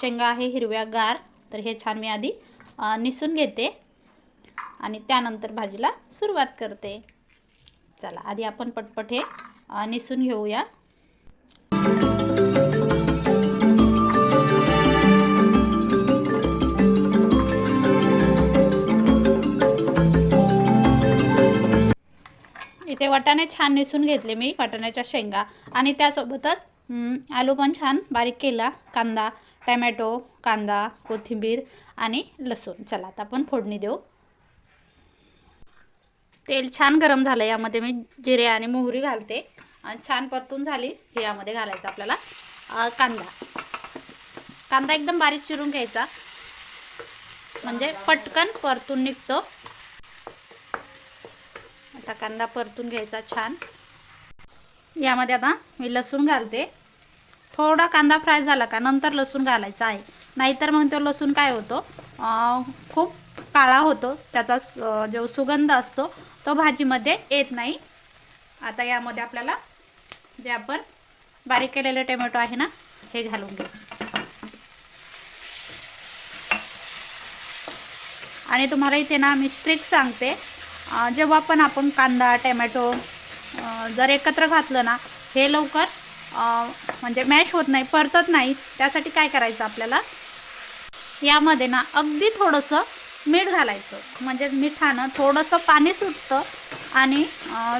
शेंगा आहे हिरव्या गार. तर हे छान मी आधी निसून घेते. आणि त्यानंतर भाजीला सुरुवात करते. चला आधी आपण पटपट हे निसून घेऊया. इथे वाटाणे छान निसून घेतले मी वाटाण्याच्या शेंगा. आणि त्यासोबतच आलू पण छान बारीक केला कांदा. टॅमॅटो कांदा कोथिंबीर आणि लसूण. चला आता आपण फोडणी देऊ. तेल छान गरम झालं यामध्ये मी जिरे आणि मोहरी घालते. आणि छान परतून झाली की यामध्ये घालायचं आपल्याला. कांदा. कांदा एकदम बारीक चिरून घ्यायचा. म्हणजे पटकन परतून निघतो. आता कांदा परतून घ्यायचा छान. यामध्ये आता मी लसूण घालते. थोडा कांदा फ्राय झाला का नंतर लसूण घालायचा आहे. नाहीतर मग तो लसूण काय होतो? खूप काळा होतो. त्याचा जो सुगंध असतो तो भाजीमध्ये येत नाही. आता यामध्ये आपल्याला जे आपण बारीक केलेले टोमॅटो आहे ना हे घालून घ्यायचे आणि तुम्हाला इथे ना मी स्ट्रिक सांगते. जेव्हा पण आपण कांदा टोमॅटो जर एकत्र घातलं ना हे लवकर म्हणजे मॅश होत नाही परतत नाही. त्यासाठी काय करायचं आपल्याला? यामध्ये ना अगदी थोडंसं मीठ घालायचं. म्हणजे मिठानं थोडंसं पाणी सुटतं आणि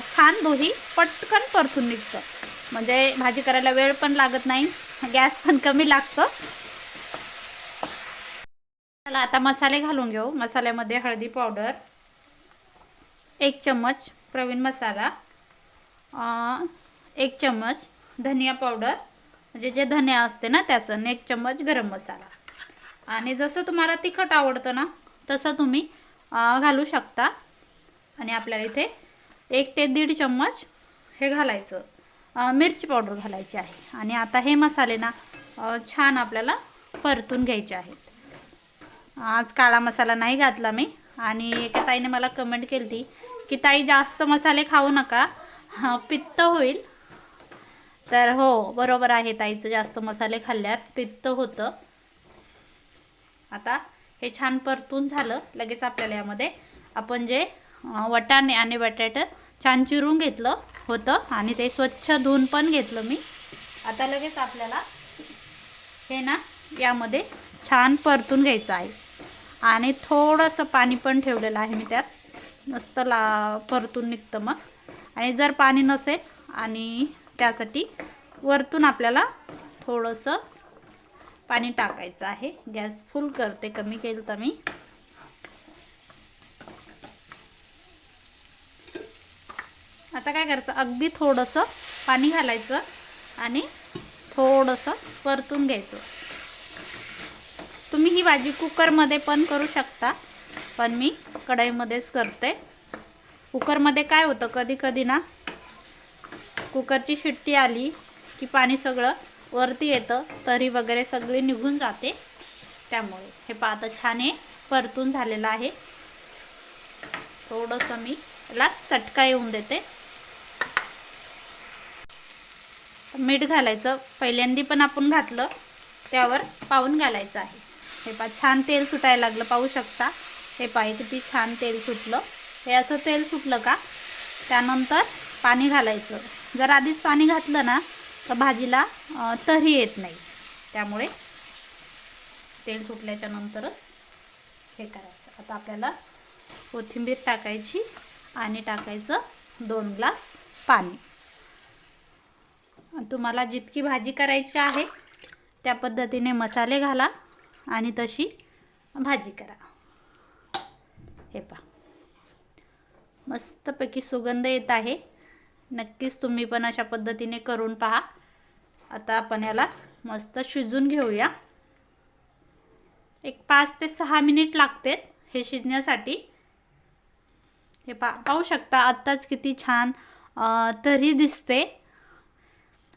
छान दोही पटकन परतून निघतं. म्हणजे भाजी करायला वेळ पण लागत नाही गॅस पण कमी लागतं. चला आता मसाले घालून घेऊ. मसाल्यामध्ये हळदी पावडर एक चम्मच प्रवीण मसाला एक चम्मच धनिया पावडर म्हणजे जे धनिया असते ना त्याचं एक चम्मच गरम मसाला. आणि जसं तुम्हाला तिखट आवडतं ना तसं तुम्ही घालू शकता. आणि आपल्याला इथे एक ते दीड चम्मच हे घालायचं. मिरची पावडर घालायची आहे. आणि आता हे मसाले ना छान आपल्याला परतून घ्यायचे आहेत. आज काळा मसाला नाही घातला मी. आणि एका ताईने मला कमेंट केली ती की ताई जास्त मसाले खाऊ नका. पित्त होईल तर हो बरोबर आहे ताईचं जास्त मसाले खाल्ल्यात पित्त होतं. आता हे छान परतून झालं लगेच आपल्याला यामध्ये आपण जे वटाणे आणि बटाटं छान चिरून घेतलं होतं आणि ते स्वच्छ धुवून पण घेतलं मी. आता लगेच आपल्याला हे ना यामध्ये छान परतून घ्यायचं आहे. आणि थोडंसं पाणी पण ठेवलेलं आहे मी त्यात. मस्त ला परतून निघतं मग. आणि जर पाणी नसेल आणि त्यासाठी वरतून आपल्याला थोडंसं पाणी टाकायचं आहे. गॅस फुल करते कमी केलं तर मी. आता काय करायचं? अगदी थोडंसं पाणी घालायचं आणि थोडंसं परतून घ्यायचं. तुम्ही ही भाजी कुकरमध्ये पण करू शकता पण मी कढईमध्येच करते. कुकरमध्ये काय होतं? कधी कधी ना कुकरची शिट्टी आली की पाणी सगळं वरती येतं तरी वगैरे सगळी निघून जाते. त्यामुळे हे पाहता छान हे परतून झालेलं आहे. थोडंसं मी याला चटका येऊन देते. मीठ घालायचं. पहिल्यांदी पण आपण घातलं त्यावर पाहून घालायचं आहे. हे पा छान तेल सुटायला लागलं पाहू शकता. हे पाय किती छान तेल सुटलं. हे असं तेल सुटलं का? त्यानंतर पाणी घालायचं. जर आधीच पाणी घातलं ना तर भाजीला तरी येत नाही. त्यामुळे तेल सुटल्याच्या नंतरच हे करायचं. आता आपल्याला कोथिंबीर टाकायची आणि टाकायचं दोन ग्लास पाणी. तुम्हाला जितकी भाजी करायची आहे त्या पद्धतीने मसाले घाला आणि तशी भाजी करा. हे पहा. मस्तपैकी सुगंध येत आहे. नक्कीच तुम्ही पण अशा पद्धतीने करून पहा. आता आपण याला मस्त शिजून घेऊया. एक पाच ते सहा मिनिट लागतात हे शिजण्यासाठी. हे पा पाहू शकता आत्ताच किती छान तरी दिसते.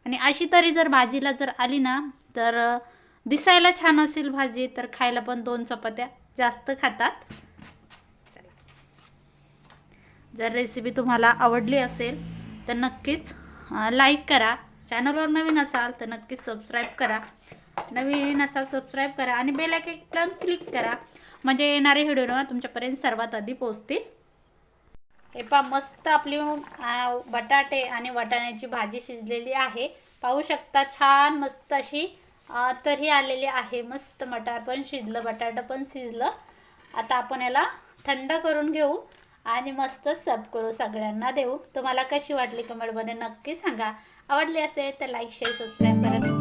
आणि अशी तरी जर भाजीला जर आली ना तर दिसायला छान असेल भाजी तर खायला पण दोन चपात्या जास्त खातात. चला. जर रेसिपी तुम्हाला आवडली असेल तर नक्कीच लाईक करा. चॅनलवर नवीन असाल तर नक्कीच सबस्क्राईब करा. नवीन असाल सबस्क्राईब करा आणि बेल आयकॉन क्लिक करा. म्हणजे येणारे व्हिडिओ तुमच्यापर्यंत सर्वात आधी पोहोचतील. हे पा मस्त आपली बटाटे आणि वाटाण्याची भाजी शिजलेली आहे. पाहू शकता छान मस्त अशी तरी आलेली आहे. मस्त मटार पण शिजलं बटाटा पण शिजलं. आता आपण याला थंड करून घेऊ. आणि मस्त सब करू सगळ्यांना देऊ. तुम्हाला कशी वाटली कमेंटमध्ये नक्की सांगा. आवडली असेल तर लाईक शेअर सबस्क्राईब करा.